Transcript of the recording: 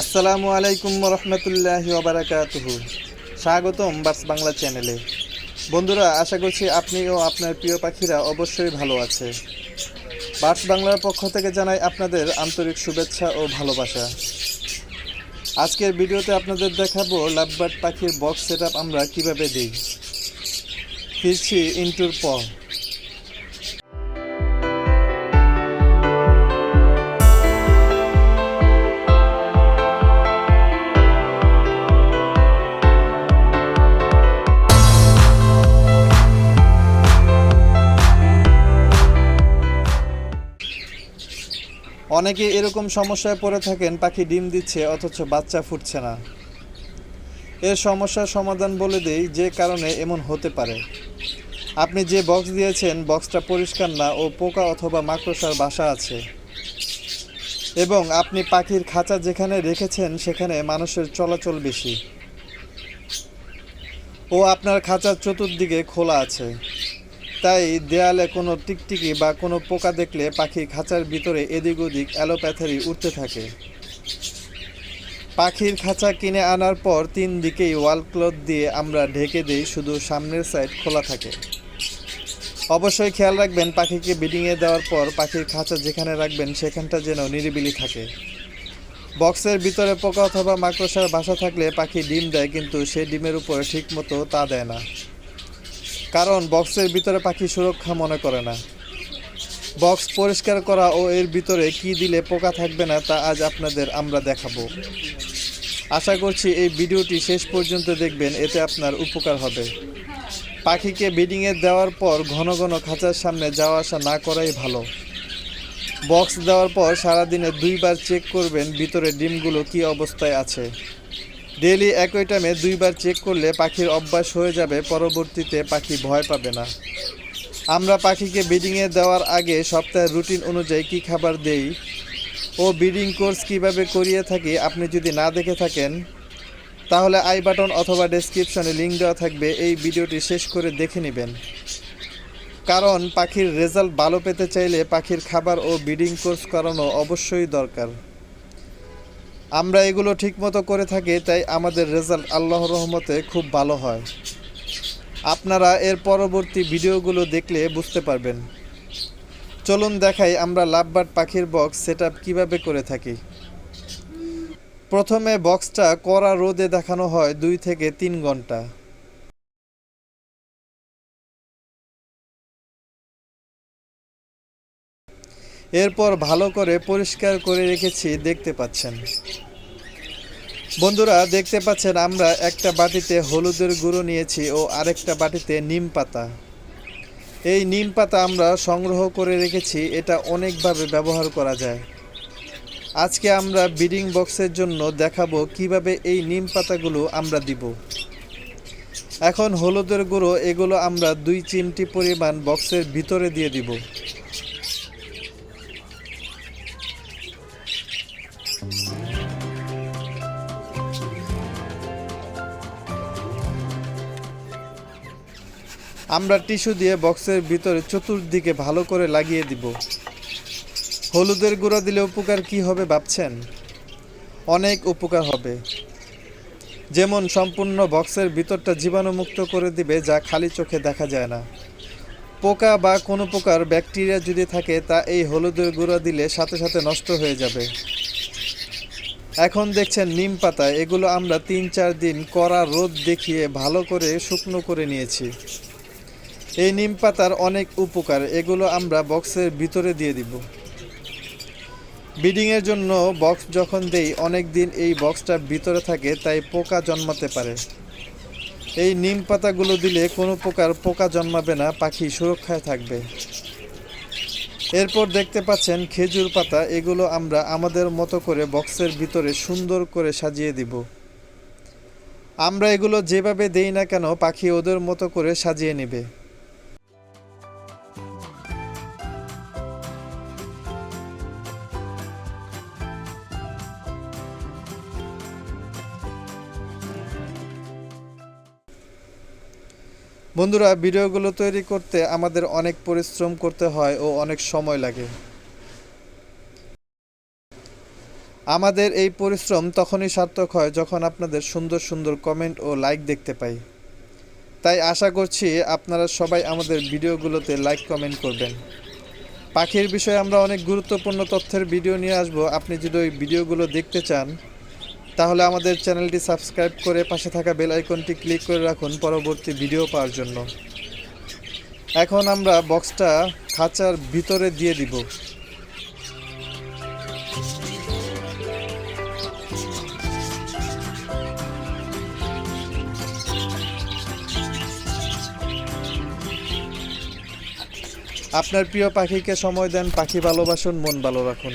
আসসালামু আলাইকুম রহমতুল্লাহি ওবারাকাতুহু স্বাগতম বাস বাংলা চ্যানেলে। বন্ধুরা, আশা করছি আপনি ও আপনার প্রিয় পাখিরা অবশ্যই ভালো আছে। বার্স বাংলার পক্ষ থেকে জানাই আপনাদের আন্তরিক শুভেচ্ছা ও ভালোবাসা। আজকের ভিডিওতে আপনাদের দেখাবো লাভবার্ড পাখির বক্স সেট আমরা কীভাবে দিই। ফিরছি ইন্টুর পর। অনেকে এরকম সমস্যায় পড়ে থাকেন, পাখি ডিম দিচ্ছে, অথচ বাচ্চা ফুটছে না। এর সমস্যার সমাধান বলে দেই, যে কারণে এমন হতে পারে। আপনি যে বক্স দিয়েছেন বক্সটা পরিষ্কার না ও পোকা অথবা মাকড়সার বাসা আছে। এবং আপনি পাখির খাঁচা যেখানে রেখেছেন, সেখানে মানুষের চলাচল বেশি। ও আপনার খাঁচার চতুর্দিকে খোলা আছে। তাই দেয়ালে কোনো টিকটিকি বা কোনো পোকা দেখলে পাখির খাঁচার ভিতরে এদিক ওদিক অ্যালোপ্যাথারি উঠতে থাকে। পাখির খাঁচা কিনে আনার পর তিন দিকেই ওয়াল ক্লথ দিয়ে আমরা ঢেকে দিই, শুধু সামনের সাইড খোলা থাকে। অবশ্যই খেয়াল রাখবেন, পাখিকে বিডিংয়ে দেওয়ার পর পাখির খাঁচা যেখানে রাখবেন সেখানটা যেন নিরিবিলি থাকে। বক্সের ভিতরে পোকা অথবা মাকড়সার বাসা থাকলে পাখি ডিম দেয়, কিন্তু সেই ডিমের উপরে ঠিকমতো তা দেয় না। কারণ বক্সের ভিতরে পাখি সুরক্ষা মনে করে না। বক্স পরিষ্কার করা ও এর ভিতরে কি দিলে পোকা থাকবে না তা আজ আপনাদের আমরা দেখাবো। আশা করছি এই ভিডিওটি শেষ পর্যন্ত দেখবেন, এতে আপনার উপকার হবে। পাখিকে বিডিংয়ে দেওয়ার পর ঘন ঘন খাঁচার সামনে যাওয়া আসা না করাই ভালো। বক্স দেওয়ার পর সারাদিনে দুইবার চেক করবেন ভিতরে ডিমগুলো কি অবস্থায় আছে। ডেলি একই টাইমে দুইবার চেক করলে পাখির অভ্যাস হয়ে যাবে, পরবর্তীতে পাখি ভয় পাবে না। আমরা পাখিকে ব্রিডিংয়ে দেওয়ার আগে সপ্তাহের রুটিন অনুযায়ী কী খাবার দেই ও ব্রিডিং কোর্স কীভাবে করিয়ে থাকি আপনি যদি না দেখে থাকেন, তাহলে আই বাটন অথবা ডেসক্রিপশনে লিঙ্ক দেওয়া থাকবে, এই ভিডিওটি শেষ করে দেখে নেবেন। কারণ পাখির রেজাল্ট ভালো পেতে চাইলে পাখির খাবার ও ব্রিডিং কোর্স করানো অবশ্যই দরকার। আমরা এগুলো ঠিকমতো করে থাকি, তাই আমাদের রেজাল্ট আল্লাহর রহমতে খুব ভালো হয়। আপনারা এর পরবর্তী ভিডিওগুলো দেখলে বুঝতে পারবেন। চলুন দেখাই আমরা লাভবার্ড পাখির বক্স সেট আপ কীভাবে করে থাকি। প্রথমে বক্সটা কড়া রোদে দেখানো হয় দুই থেকে তিন ঘণ্টা। এরপর ভালো করে পরিষ্কার করে রেখেছি, দেখতে পাচ্ছেন। বন্ধুরা, দেখতে পাচ্ছেন আমরা একটা বাটিতে হলুদের গুঁড়ো নিয়েছি ও আরেকটা বাটিতে নিম পাতা। এই নিম পাতা আমরা সংগ্রহ করে রেখেছি, এটা অনেকভাবে ব্যবহার করা যায়। আজকে আমরা বিডিং বক্সের জন্য দেখাবো কীভাবে এই নিম পাতাগুলো আমরা দিব। এখন হলুদের গুঁড়ো, এগুলো আমরা দুই চিমটি পরিমাণ বক্সের ভিতরে দিয়ে দিব। আমরা টিস্যু দিয়ে বক্সের ভিতরে চতুর্দিকে ভালো করে লাগিয়ে দিব। হলুদের গুঁড়া দিলে উপকার কি হবে ভাবছেন? অনেক উপকার হবে। যেমন সম্পূর্ণ বক্সের ভিতরটা জীবাণুমুক্ত করে দিবে যা খালি চোখে দেখা যায় না। পোকা বা কোনো প্রকার ব্যাকটেরিয়া যদি থাকে তা এই হলুদের গুঁড়া দিলে সাথে সাথে নষ্ট হয়ে যাবে। এখন দেখছেন নিম পাতা, এগুলো আমরা তিন চার দিন কড়া রোদ দেখিয়ে ভালো করে শুকনো করে নিয়েছি। এই নিম পাতার অনেক উপকার, এগুলো আমরা বক্সের ভিতরে দিয়ে দিব। ব্রিডিংয়ের জন্য বক্স যখন দেই, অনেক দিন এই বক্সটা ভিতরে থাকে, তাই পোকা জন্মাতে পারে। এই নিম পাতাগুলো দিলে কোনো প্রকার পোকা জন্মাবে না, পাখি সুরক্ষায় থাকবে। এরপর দেখতে পাচ্ছেন খেজুর পাতা। এগুলো আমরা আমাদের মতো করে বক্সের ভিতরে সুন্দর করে সাজিয়ে দিব। আমরা এগুলো যেভাবে দেই না কেন পাখি ওদের মতো করে সাজিয়ে নেবে। বন্ধুরা, ভিডিওগুলো তৈরি করতে আমাদের অনেক পরিশ্রম করতে হয় ও অনেক সময় লাগে। আমাদের এই পরিশ্রম তখনই সার্থক হয় যখন আপনাদের সুন্দর সুন্দর কমেন্ট ও লাইক দেখতে পাই। তাই আশা করছি আপনারা সবাই আমাদের ভিডিওগুলোতে লাইক কমেন্ট করবেন। পাখির বিষয়ে আমরা অনেক গুরুত্বপূর্ণ তথ্যের ভিডিও নিয়ে আসব। আপনি যদি ওই ভিডিওগুলো দেখতে চান তাহলে আমাদের চ্যানেলটি সাবস্ক্রাইব করে পাশে থাকা বেল আইকনটি ক্লিক করে রাখুন পরবর্তী ভিডিও পাওয়ার জন্য। এখন আমরা বক্সটা খাঁচার ভিতরে দিয়ে দিব। আপনার প্রিয় পাখিকে সময় দেন পাখি ভালোবাসুন, মন ভালো রাখুন।